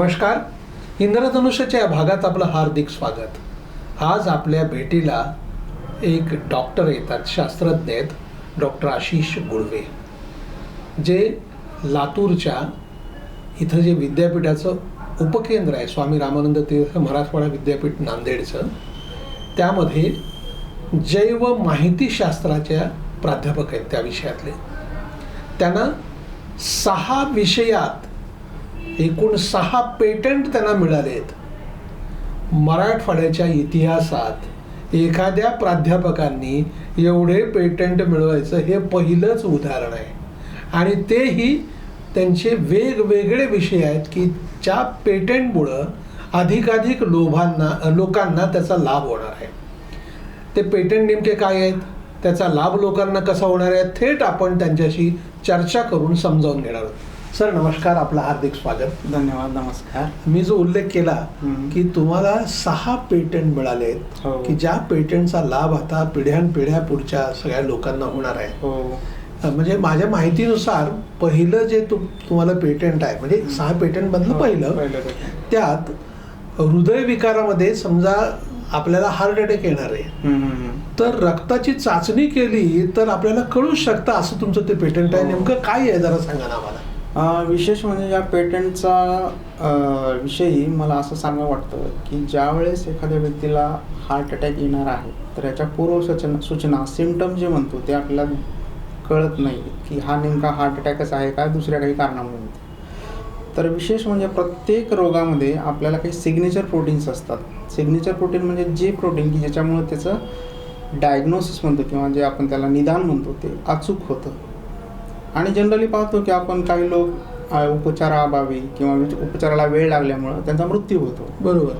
नमस्कार. इंद्रधनुष्याच्या या भागात आपलं हार्दिक स्वागत. आज आपल्या भेटीला एक डॉक्टर येतात शास्त्रज्ञ आहेत डॉक्टर आशिष गुळवे. जे लातूरच्या इथं जे विद्यापीठाचं उपकेंद्र आहे स्वामी रामानंद तीर्थ मराठवाडा विद्यापीठ नांदेडचं त्यामध्ये जैव माहितीशास्त्राच्या प्राध्यापक आहेत त्या विषयातले. त्यांना सहा विषयात एकूण सहा पेटंट त्यांना मिळाले आहेत मराठवाड्याच्या इतिहासात एखाद्या प्राध्यापकांनी एवढे पेटंट मिळवायचं हे पहिलंच उदाहरण आहे. आणि तेही त्यांचे वेगवेगळे विषय आहेत की ज्या पेटंटमुळं अधिकाधिक लोभांना लोकांना त्याचा लाभ होणार आहे. ते पेटंट नेमके काय आहेत? त्याचा लाभ लोकांना कसा होणार आहे? थेट आपण त्यांच्याशी चर्चा करून समजावून घेणार आहोत. सर नमस्कार आपलं हार्दिक स्वागत धन्यवाद नमस्कार मी जो उल्लेख केला. की तुम्हाला सहा पेटंट मिळाले आहेत हो. की ज्या पेटंटचा लाभ आता पिढ्यानपिढ्या पुढच्या सगळ्या लोकांना होणार आहे हो म्हणजे माझ्या माहितीनुसार पहिलं जे तु तुम्हाला पेटंट आहे म्हणजे सहा पेटंट मधलं पहिलं. त्यात हृदयविकारामध्ये समजा आपल्याला हार्ट अटॅक येणार आहे. तर रक्ताची चाचणी केली तर आपल्याला कळू शकतं असं तुमचं ते पेटंट आहे हो. नेमकं काय आहे जरा सांगा ना आम्हाला विशेष म्हणजे या पेटंटचा विषयी मला असं सांगा वाटतं की ज्यावेळेस एखाद्या व्यक्तीला हार्ट अटॅक येणार आहे तर याच्या पूर्व सूचना सूचना सिमटम जे म्हणतो ते आपल्याला कळत नाही की हा नेमका हार्ट अटॅकच आहे का दुसऱ्या काही कारणामुळे. तर विशेष म्हणजे प्रत्येक रोगामध्ये आपल्याला काही सिग्नेचर प्रोटीन्स असतात. सिग्नेचर प्रोटीन म्हणजे जे प्रोटीन की ज्याच्यामुळे त्याचं डायग्नोसिस म्हणतो किंवा जे आपण त्याला निदान म्हणतो ते अचूक होतं. आणि जनरली पाहतो की आपण काही लोक उपचाराअभावी किंवा उपचाराला वेळ लागल्यामुळं त्यांचा मृत्यू होतो. बरोबर.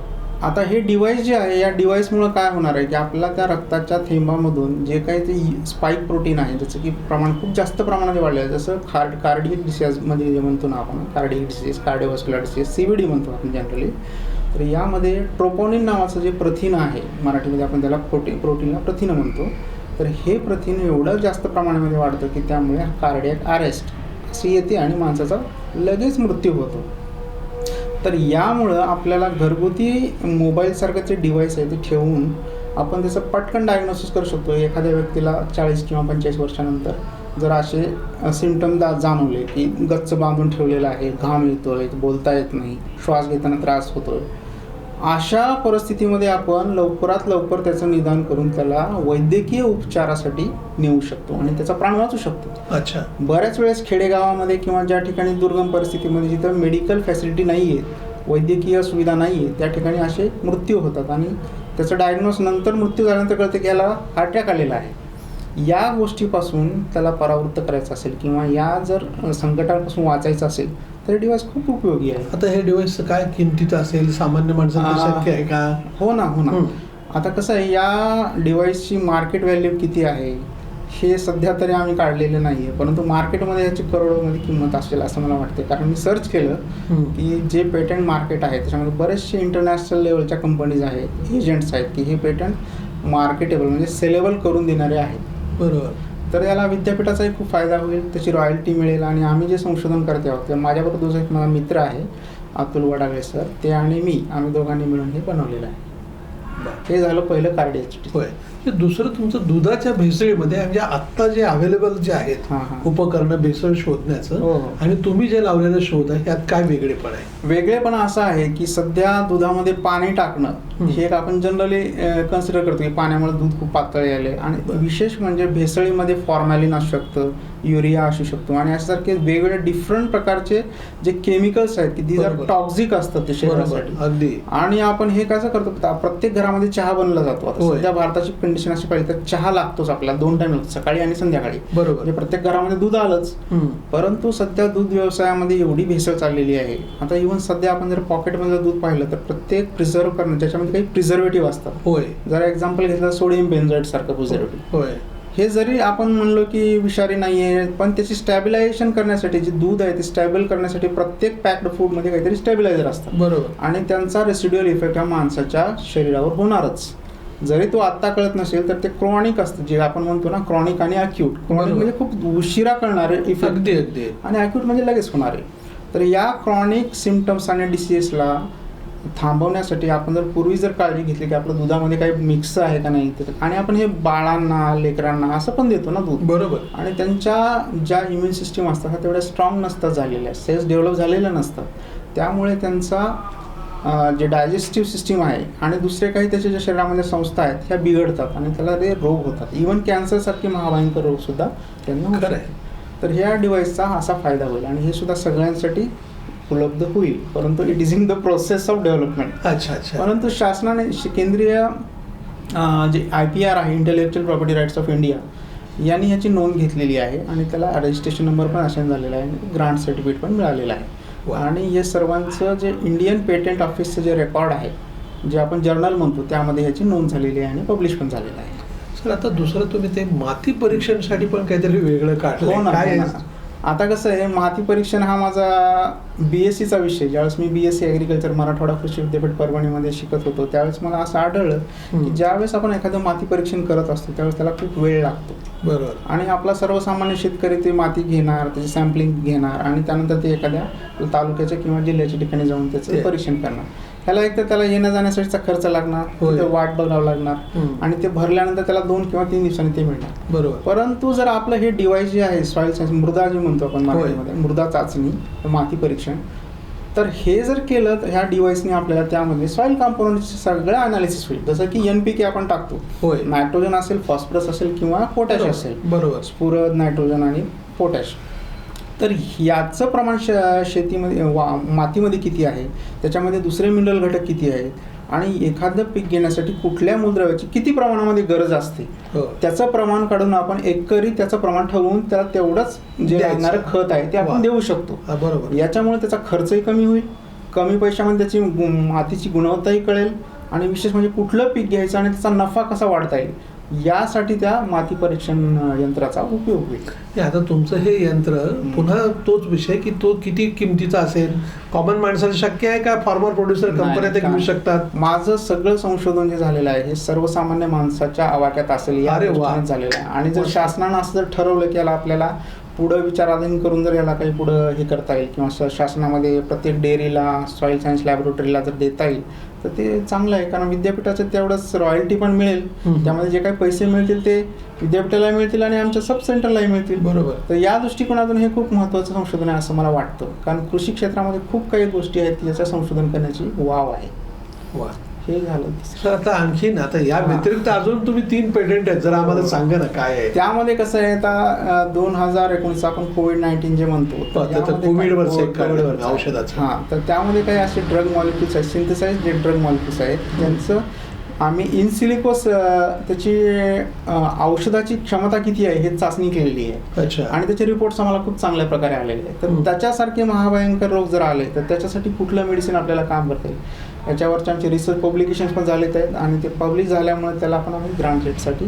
आता हे डिव्हाइस जे आहे या डिव्हाइसमुळं काय होणार आहे की आपल्याला त्या रक्ताच्या थेंबामधून जे काही ते स्पाईक प्रोटीन आहे ज्याचं की प्रमाण खूप जास्त प्रमाणात वाढलेलं आहे जसं कार्ड कार्डियक डिसीजमध्ये जे म्हणतो ना आपण cardiac disease cardiovascular disease C D म्हणतो आपण जनरली तर यामध्ये ट्रोपोनिन नावाचं जे प्रथिन आहे मराठीमध्ये आपण त्याला प्रोटीन प्रोटीनला प्रथिन म्हणतो. तर हे प्रथिन एवढं जास्त प्रमाणामध्ये वाढतं की त्यामुळे कार्डियक अरेस्ट अशी येते आणि माणसाचा लगेच मृत्यू होतो. तर यामुळं आपल्याला घरगुती मोबाईलसारखं जे डिव्हाइस आहे ते ठेवून आपण त्याचं पटकन डायग्नोसिस करू शकतो. एखाद्या व्यक्तीला चाळीस किंवा पंचेचाळीस वर्षानंतर जर असे सिमटम दा जाणवले की गच्च बांधून ठेवलेलं आहे घाम येतो आहे बोलता येत नाही श्वास घेताना त्रास होतो आहे अशा परिस्थितीमध्ये आपण लवकरात लवकर त्याचं निदान करून त्याला वैद्यकीय उपचारासाठी नेऊ शकतो आणि त्याचा प्राण वाचू शकतो. अच्छा. बऱ्याच वेळेस खेडेगावामध्ये किंवा ज्या ठिकाणी दुर्गम परिस्थितीमध्ये जिथं मेडिकल फॅसिलिटी नाही आहे वैद्यकीय सुविधा नाही आहे त्या ठिकाणी असे मृत्यू होतात आणि त्याचं डायग्नोस नंतर मृत्यू झाल्यानंतर कळतं की याला हार्ट अटॅक आलेला आहे. या गोष्टीपासून त्याला परावृत्त करायचं असेल किंवा या जर संकटापासून वाचायचं असेल तर डिवाइस खूप उपयोगी आहे. आता हे डिव्हाइस काय किमतीत असेल? सामान्य माणसाला शक्य आहे का? हो ना हो ना. हं. आता कसं आहे या डिव्हाइसची मार्केट व्हॅल्यू किती आहे? हे सध्या तरी आम्ही काढलेलं नाही आहे परंतु मार्केटमध्ये याची करोडोमध्ये किंमत असेल असं मला वाटते कारण मी सर्च केलं हं. की जे पेटंट मार्केट आहे त्याच्यामध्ये बरेचसे इंटरनॅशनल लेवलच्या कंपनीज आहेत एजंट्स आहेत की हे पेटंट मार्केटेबल म्हणजे सेलेबल करून देणारे आहेत. बरोबर. तर याला विद्यापीठाचाही खूप फायदा होईल त्याची रॉयल्टी मिळेल आणि आम्ही जे संशोधन करते आहोत किंवा माझ्याबरोबर दुसरा एक माझा मित्र आहे अतुल वडागळे सर ते आणि मी आम्ही दोघांनी मिळून हे बनवलेलं आहे. हे झालं पहिलं कार्डियाची होय. ते दुसरं तुमचं दुधाच्या भेसळीमध्ये म्हणजे आत्ता जे अवेलेबल जे आहेत उपकरणं भेसळ शोधण्याचं हो, हो. आणि तुम्ही जे लावलेलं शोध आहे यात काय वेगळेपण आहे वेगळेपणा असं आहे की सध्या दुधामध्ये पाणी टाकणं हं. एक आपण जनरली कन्सिडर करतो की पाण्यामुळे दूध खूप पातळ आले आणि. विशेष म्हणजे भेसळीमध्ये फॉर्मॅलिन असू शकतं युरिया असू शकतो आणि अशासारखे वेगवेगळे डिफरंट प्रकारचे जे केमिकल्स आहेत की बरोबर. टॉक्झिक असतात ते शरीरासाठी अगदी आणि आपण हे कसं करतो प्रत्येक घरामध्ये चहा बनला जातो. सध्या भारताची कंडिशन अशी पाहिजे तर चहा लागतोच आपल्याला दोन टाइम लागतो सकाळी आणि संध्याकाळी. बरोबर. म्हणजे प्रत्येक घरामध्ये दूध आलंच. हं. परंतु सध्या दूध व्यवसायामध्ये एवढी भेसळ चाललेली आहे. आता इव्हन सध्या आपण जर पॉकेटमध्ये दूध पाहिलं तर प्रत्येक प्रिझर्व करणं त्याच्यामध्ये काही प्रिझर्वेटिव्ह असतात. होय. जर एक्झाम्पल घेतलं सोडियम बेन्झाईड सारखं प्रिझर्वेटिव्ह होय. हे जरी आपण म्हणलो की विषारी नाही आहे पण त्याची स्टॅबिलायझेशन करण्यासाठी जे दूध आहे ते स्टॅबल करण्यासाठी प्रत्येक पॅक्ड फूडमध्ये काहीतरी स्टॅबिलायझर असतात. बरोबर. आणि त्यांचा रेसिड्युअल इफेक्ट हा माणसाच्या शरीरावर होणारच. जरी तो आत्ता कळत नसेल तर ते क्रॉनिक असतं. जे आपण म्हणतो ना क्रॉनिक आणि अक्यूट क्रॉनिक. म्हणजे खूप उशिरा कळणारे इफेक्ट अगदी अगदी. आणि अक्यूट म्हणजे लगेच होणार. तर या क्रॉनिक सिमटम्स आणि डिसीजेसला थांबवण्यासाठी आपण जर पूर्वी जर काळजी घेतली की आपलं दुधामध्ये काही मिक्स आहे का नाही तर आणि आपण हे बाळांना लेकरांना असं पण देतो ना दूध. बरोबर. आणि त्यांच्या ज्या इम्युन सिस्टीम असतात तेवढ्या स्ट्रॉंग नसतात झालेल्या. सेल्स डेव्हलप झालेल्या नसतात. त्यामुळे त्यांचा जे डायजेस्टिव्ह सिस्टीम आहे आणि दुसरे काही त्याच्या ज्या शरीरामध्ये संस्था आहेत ह्या बिघडतात आणि त्याला ते रोग होतात. इवन कॅन्सरसारखे महाभयंकर रोगसुद्धा त्यांना खरं आहे. तर ह्या डिव्हाइसचा असा फायदा होईल आणि हे सुद्धा सगळ्यांसाठी उपलब्ध होईल. परंतु it is in the process of development अच्छा अच्छा. परंतु शासनाने केंद्रीय जे आय पी आर आहे intellectual property rights of India यांनी ह्याची नोंद घेतलेली आहे आणि त्याला रजिस्ट्रेशन नंबर पण असाईन झालेला आहे ग्रांट सर्टिफिकेट पण मिळालेलं आहे. आणि हे सर्वांचं जे इंडियन पेटंट ऑफिसचं जे रेकॉर्ड आहे जे आपण जर्नल म्हणतो त्यामध्ये ह्याची नोंद झालेली आहे आणि पब्लिश पण झालेलं आहे सर आता दुसरं तुम्ही ते माती परीक्षणासाठी पण काहीतरी वेगळं काढलं हो? ना. आता कसं आहे माती परीक्षण हा माझा बी एस सीचा विषय ज्यावेळेस मी B S C agriculture Marathwada कृषी विद्यापीठ परभणीमध्ये शिकत होतो त्यावेळेस मला असं आढळलं की. ज्यावेळेस आपण एखादं माती परीक्षण करत असतो त्यावेळेस त्याला खूप वेळ लागतो बरोबर आणि आपला सर्वसामान्य शेतकरी ते माती घेणार त्याची सॅम्पलिंग घेणार आणि त्यानंतर ते एखाद्या तालुक्याच्या किंवा जिल्ह्याच्या ठिकाणी जाऊन त्याचं. परीक्षण करणार त्याला एक तर त्याला येण्या जाण्यासाठीचा खर्च लागणार वाट बघावं लागणार. आणि ते भरल्यानंतर त्याला दोन किंवा तीन दिवसांनी ते मिळणार. बरोबर. परंतु जर आपलं हे डिवाइस जे आहे सॉइल सायन्स मृदा जे म्हणतो आपण मराठीमध्ये मृदा चाचणी माती परीक्षण तर हे जर केलं तर ह्या डिवाइसने आपल्याला त्यामध्ये सॉइल कॉम्पोनंटचे सगळं अनालिसिस होईल. जसं की एन पी के आपण टाकतो. होय. नायट्रोजन असेल फॉस्फरस असेल किंवा पोटॅश. असेल. बरोबर. स्फुरद नायट्रोजन आणि पोटॅश तर याचं प्रमाण श शेतीमध्ये वा मातीमध्ये किती आहे? त्याच्यामध्ये दुसरे मिनरल घटक किती आहेत? आणि एखादं पीक घेण्यासाठी कुठल्या मूलद्रव्याची किती प्रमाणामध्ये गरज असते? हो. त्याचं प्रमाण काढून आपण एकरी त्याचं प्रमाण ठरवून त्याला तेवढंच जे. लागणारं खत आहे ते. आपण देऊ शकतो. बरोबर. याच्यामुळे त्याचा खर्चही कमी होईल. कमी पैशामध्ये त्याची मातीची गुणवत्ताही कळेल. आणि विशेष म्हणजे कुठलं पीक घ्यायचं आणि त्याचा नफा कसा वाढता येईल? यासाठी त्या माती परीक्षण यंत्राचा उपयोग होईल. हे आता तुमचं हे यंत्र पुन्हा तोच विषय की तो किती किमतीचा असेल? कॉमन माणसाला शक्य आहे का फार्मर प्रोड्युसर कंपन्या ते घेऊ शकतात? माझं सगळं संशोधन जे झालेलं आहे हे सर्वसामान्य माणसाच्या आवाक्यात असेल अरे झालेलं आहे. आणि जर. शासनानं असं जर ठरवलं की याला आपल्याला पुढं विचाराधीन करून जर याला काही पुढं हे करता येईल किंवा शासनामध्ये प्रत्येक डेअरीला सॉईल सायन्स लॅबोरेटरीला जर देता येईल तर ते चांगलं आहे. कारण विद्यापीठाचं तेवढंच रॉयल्टी पण मिळेल. त्यामध्ये जे काही पैसे मिळतील ते विद्यापीठाला मिळतील आणि आमच्या सब सेंटरलाही मिळतील. बरोबर. तर या दृष्टिकोनातून हे खूप महत्त्वाचं संशोधन आहे असं मला वाटतं. कारण कृषी क्षेत्रामध्ये खूप काही गोष्टी आहेत की ज्याचं संशोधन करण्याची वाव आहे. वा हे झालं आता आणखीन आता या हा. व्यतिरिक्त अजून तुम्ही तीन पेटंट आहेत जर आम्हाला हो. सांगा ना काय आहे त्यामध्ये कसं आहे आता दोन हजार एकोणीस आपण कोविड नाईन्टीन जे म्हणतो हो, काढलं कोविडवरचं आहे. औषधाचं. हां तर त्यामध्ये काही असे ड्रग मॉलिक्युल्स आहेत सिंथेसाइज जे ड्रग मॉलिक्युल्स आहेत ज्यांचं आम्ही इन्सिलिकोस त्याची औषधाची क्षमता किती आहे हे चाचणी केलेली आहे अच्छा आणि त्याचे रिपोर्ट्स आम्हाला खूप चांगल्या प्रकारे आलेले आहेत. तर त्याच्यासारखे महाभयंकर रोग जर आले तर त्याच्यासाठी कुठलं मेडिसिन आपल्याला काम करता येईल याच्यावरचे आमचे रिसर्च पब्लिकेशन्स पण झालेत आहेत आणि ते पब्लिश झाल्यामुळे त्याला आपण आम्ही ग्रांट रेटसाठी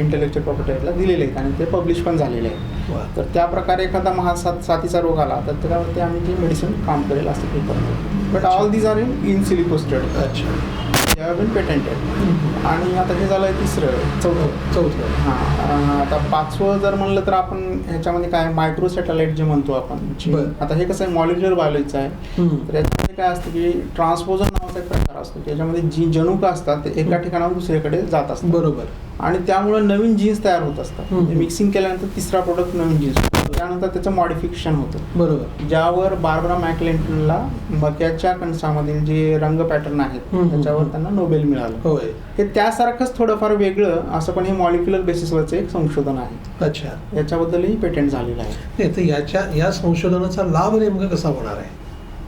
इंटेलेक्च्युअल प्रॉपर्टीला दिलेले आहेत आणि ते पब्लिश पण झालेले आहेत. तर त्या प्रकारे एखादा महासात साथीचा रोग आला तर त्याच्यावरती आम्ही ते मेडिसिन काम करेल असं ते करतो. But all these are in in silico study अच्छा. बिन पेटेंटेड आणि आता हे झालं तिसरं चौथं चौथं. हां आता पाचवं जर म्हणलं तर आपण ह्याच्यामध्ये काय मायक्रो सॅटेलाइट जे म्हणतो आपण जे- बरं. आता हे कसं आहे मॉलिक्युलर बायोलॉजीचं आहे. हम्म. तर याच्यामध्ये काय असतं की ट्रान्सपोजर नावाचा एक प्रकार असतो त्याच्यामध्ये जी जनुक असतात ते एका ठिकाणाहून दुसरीकडे जात असतात. बरोबर. आणि त्यामुळे नवीन जीन्स तयार होत असतात. हम्म. मिक्सिंग केल्यानंतर तिसरा प्रोडक्ट नवीन जीन्स त्यानंतर त्याचं मॉडिफिकेशन होतं. बरोबर. ज्यावर बार्बरा मॅकलेंटनला मक्याच्या कणसामधील जे रंग पॅटर्न आहेत. त्याच्यावर त्यांना नोबेल मिळालं. होय. हे त्यासारखंच थोडंफार वेगळं असं पण हे मॉलिक्युलर बेसिसवरचं एक संशोधन आहे. अच्छा. याच्याबद्दलही पेटंट झालेलं आहे. नाही तर याच्या या संशोधनाचा लाभ नेमका कसा होणार आहे?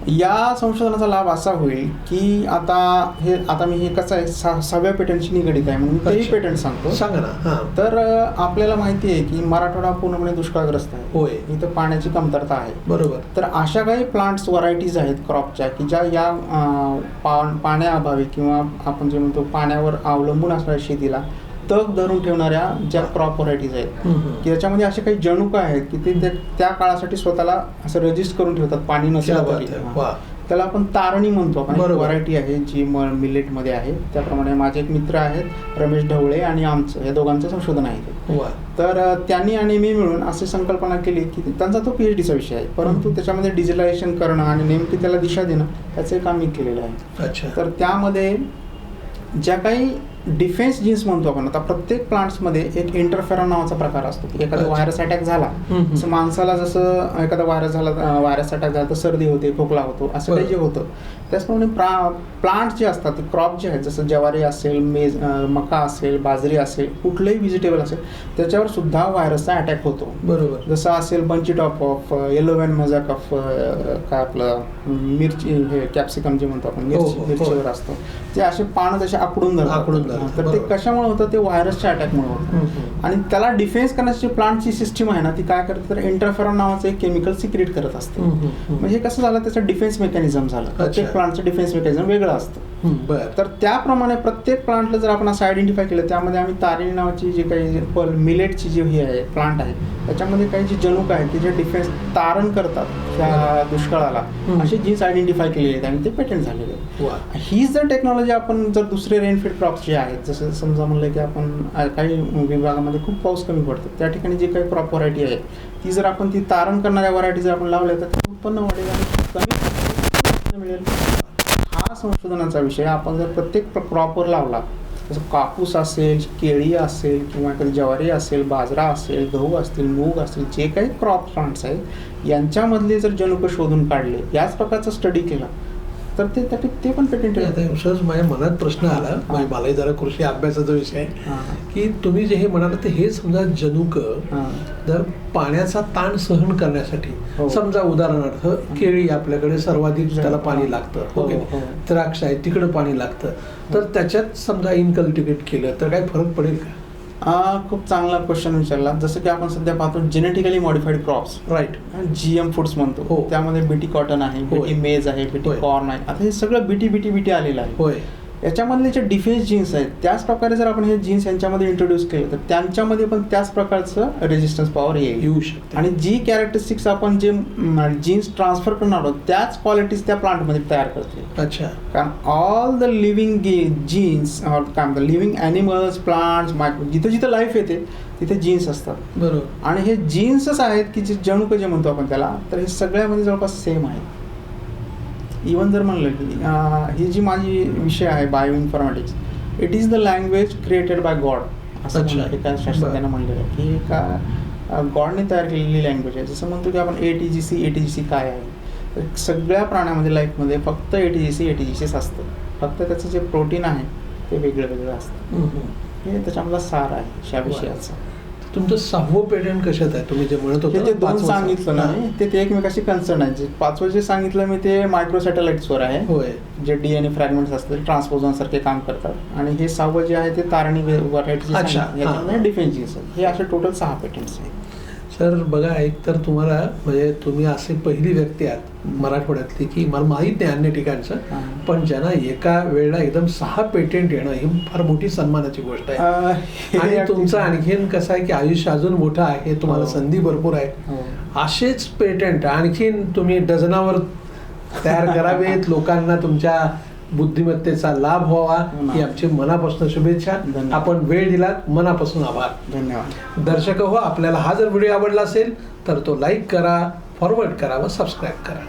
या संशोधनाचा लाभ असा होईल की आता हे आता मी हे कसं आहे सा- सहाव्या पेटंटशी निगडीत आहे म्हणून तेही. पेटंट सांगतो. सांगा ना हा. तर आपल्याला माहिती आहे की मराठवाडा पूर्णपणे दुष्काळग्रस्त आहे. होय. इथं पाण्याची कमतरता आहे. बरोबर. तर अशा काही प्लांट्स व्हरायटीज आहेत क्रॉपच्या की ज्या या पाण्याअभावी किंवा आपण जे म्हणतो पाण्यावर अवलंबून असणाऱ्या शेतीला तग धरून ठेवणाऱ्या ज्या क्रॉप व्हरायटीज आहेत. की त्याच्यामध्ये असे काही जनुक आहेत की ते त्या काळासाठी स्वतःला असं रजिस्ट करून ठेवतात पाणी नसलं त्याला आपण तारणी म्हणतो. आपण. व्हरायटी आहे जी म मिलेटमध्ये आहे. त्याप्रमाणे माझे एक मित्र आहेत रमेश ढवळे आणि आमचं या दोघांचं संशोधन आहे तर त्यांनी आणि मी मिळून अशी संकल्पना केली की त्यांचा तो पी एच डीचा विषय आहे. परंतु. त्याच्यामध्ये डिजिटलायझेशन करणं आणि नेमकी त्याला दिशा देणं याचं काम मी केलेलं आहे. अच्छा. तर त्यामध्ये ज्या काही डिफेन्स जीन्स म्हणतो आपण आता प्रत्येक प्लांट्समध्ये एक इंटरफेरॉन नावाचा प्रकार असतो एखादा. व्हायरस अटॅक झाला. जसं माणसाला जसं एखादा व्हायरस झाला व्हायरस अटॅक झाला तर सर्दी होते खोकला होतो असं काही जे. होतं त्याचप्रमाणे प्रा प्लांट जे असतात क्रॉप जे आहेत जसं ज्वारी असेल मेज मका असेल बाजरी असेल कुठलंही व्हेजिटेबल असेल त्याच्यावर सुद्धा व्हायरसचा अटॅक होतो. बरोबर. जसं असेल bunchy top of yellow vein mosaic of काय आपलं मिरची हे कॅप्सिकम जे म्हणतो आपण हो, मिरची हो, हो. मिरचीवर असतं. ते असे पानं तसे आकडून हा, तर ते. कशामुळे होतं? ते व्हायरसच्या अटॅकमुळे होतं. आणि त्याला डिफेन्स करण्याची प्लांटची सिस्टीम आहे ना ती काय करते? तर इंटरफेरॉन नावाचं एक केमिकल सिक्रेट करत असते. म्हणजे कसं झालं? त्याचं डिफेन्स मेकॅनिझम झालं. प्लांटचं डिफेन्स मेकॅनिझम वेगळं असतं. बर. तर त्याप्रमाणे प्रत्येक प्लांटला जर आपण असं आयडेंटिफाय केलं त्यामध्ये आम्ही तारिणी नावाची जी काही पल मिलेटची जी ही आहे प्लांट आहे त्याच्यामध्ये काही जी जनुक आहेत की जे डिफेन्स तारण करतात त्या दुष्काळाला. अशी जीन्स आयडेंटिफाय केलेली आहेत आणि ते पेटंट झालेले आहेत. हीच जर टेक्नॉलॉजी आपण जर दुसरे रेनफीड क्रॉप्स जे आहेत जसं समजा म्हणलं की आपण काही विभागामध्ये खूप पाऊस कमी पडतो त्या ठिकाणी जी काही क्रॉप व्हरायटी आहे ती जर आपण ती तारण करणाऱ्या व्हरायटी जर आपण लावल्या तर ते उत्पन्न वाढेल आणि कमी मिळेल. हा संशोधनाचा विषय आपण जर प्रत्येक क्रॉपवर लावला जसं कापूस असेल केळी असेल किंवा एखादी ज्वारी असेल बाजरा असेल गहू असतील मूग असतील जे काही क्रॉप प्लांट्स आहेत यांच्यामधले जर जनुक शोधून काढले याच प्रकारचा स्टडी केला तर ते ते पण पेटेंट आता सहज माझ्या मनात प्रश्न आला. म्हणजे मलाही जरा कृषी अभ्यासाचा विषय आहे. की तुम्ही जे हे म्हणाल ते हे समजा जनुक जर पाण्याचा ताण सहन करण्यासाठी हो. समजा उदाहरणार्थ केळी आपल्याकडे सर्वाधिक त्याला पाणी लागतं हो, ओके. हो. द्राक्ष आहे तिकडं पाणी लागतं. तर त्याच्यात समजा इनकल्टिवेट केलं तर काय फरक पडेल का? खूप चांगला क्वेश्चन विचारला जसं की आपण सध्या पाहतो genetically modified crops right G M foods म्हणतो हो. त्यामध्ये बीटी कॉटन आहे. बीटी मेज आहे बीटी. कॉर्न आहे आता हे सगळं बीटी बीटी बीटी आलेलं आहे होय याच्यामधले जे डिफेन्स जीन्स आहेत त्याच प्रकारे जर आपण हे जीन्स यांच्यामध्ये इंट्रोड्यूस केलं तर त्यांच्यामध्ये पण त्याच प्रकारचं रेजिस्टन्स पॉवर येईल. येऊ शकते. आणि जी कॅरेक्टरिस्टिक्स आपण जे जीन्स ट्रान्सफर करणार आहोत त्याच क्वालिटीज त्या प्लांटमध्ये तयार करतील. अच्छा. कारण ऑल द लिव्हिंग जीन्स काय म्हणतात लिव्हिंग ॲनिमल्स प्लांट्स मायक्रो जिथं जिथं लाईफ येते तिथे जीन्स असतात. बरोबर. आणि हे जीन्सच आहेत की जे जणुक जे म्हणतो आपण त्याला तर हे सगळ्यामध्ये जवळपास सेम आहे. इवन जर म्हणलं की ही जी माझी विषय आहे bioinformatics it is the language created by God असं एका शास्त्रज्ञानं म्हणलेलं आहे की एका गॉडने तयार केलेली लँग्वेज आहे. जसं म्हणतो की आपण A T G C A T G C काय आहे? तर सगळ्या प्राण्यामध्ये लाईफमध्ये फक्त A T G C A T G सीच असतं. फक्त त्याचं जे प्रोटीन आहे ते वेगळं वेगळं असतं. हे त्याच्यामधला सार आहे या विषयाचा. तुमचं सहावं पेटंट कशात आहे? तुम्ही जे म्हणत होता ते दोन सांगितलं ना ते ते एकमेकाशी कन्सर्न आहे. जे पाचवं जे सांगितलं मी ते मायक्रो सॅटेलाइट्सवर आहे. होय. जे डीएनए फ्रॅगमेंट्स असतात ट्रान्सपोझॉन सारखे काम करतात. आणि हे सहावं जे आहे ते तारणी व्हरायटी हा. डिफेन्स हे असे टोटल सहा पेटंट्स आहेत. सर बघा एक तर तुम्हाला म्हणजे तुम्ही असे पहिली व्यक्ती आहात मराठवाड्यातली की मला माहीत नाही अन्य ठिकाणचं. पण ज्यांना एका वेळेला एकदम सहा पेटेंट येणं ही फार मोठी सन्मानाची गोष्ट आहे आणि तुमचं आणखीन कसं आहे की आयुष्य अजून मोठं आहे तुम्हाला हो. संधी भरपूर आहे हो. असेच पेटंट आणखीन तुम्ही डझनावर तयार करावेत लोकांना तुमच्या बुद्धिमत्तेचा लाभ व्हावा हो. ही आमची मनापासून शुभेच्छा. आपण वेळ दिलात मनापासून आभार धन्यवाद दर्शक हो आपल्याला हा जर व्हिडिओ आवडला असेल तर तो लाईक करा फॉरवर्ड करा व सबस्क्राईब करा